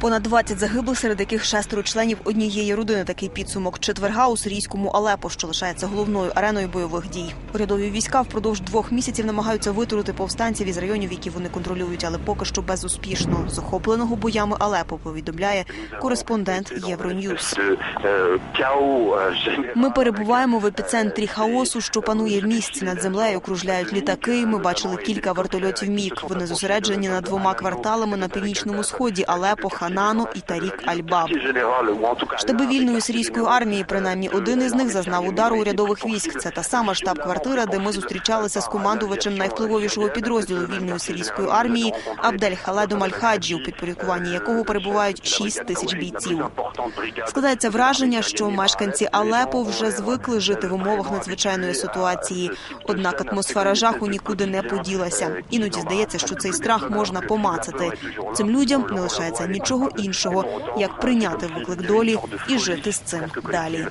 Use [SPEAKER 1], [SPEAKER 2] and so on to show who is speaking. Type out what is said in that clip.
[SPEAKER 1] Понад 20 загиблих, серед яких шестеро членів однієї родини. Такий підсумок четверга у сирійському Алепо, що лишається головною ареною бойових дій. Урядові війська впродовж двох місяців намагаються витурити повстанців із районів, які вони контролюють, але поки що безуспішно. З охопленого боями Алепо повідомляє кореспондент Євроньюз. Ми перебуваємо в епіцентрі хаосу, що панує в місті. Над землею кружляють літаки. Ми бачили кілька вертольотів міг. Вони зосереджені над двома кварталами на північному сході Алепо, Ханану і Тарік Аль-Баб. Штаби вільної сирійської армії, принаймні один із них зазнав удару урядових військ. Це та сама штаб-квартира, де ми зустрічалися з командувачем найвпливовішого підрозділу вільної сирійської армії Абдель Халедом Аль-Хаджі, у підпорядкуванні якого перебувають 6 тисяч бійців. Складається враження, що мешканці Алепо вже звикли жити в умовах надзвичайної ситуації. Однак атмосфера жаху нікуди не поділася. Іноді здається, що цей страх можна помацати. Цим людям не лишається нічого іншого, як прийняти виклик долі і жити з цим далі.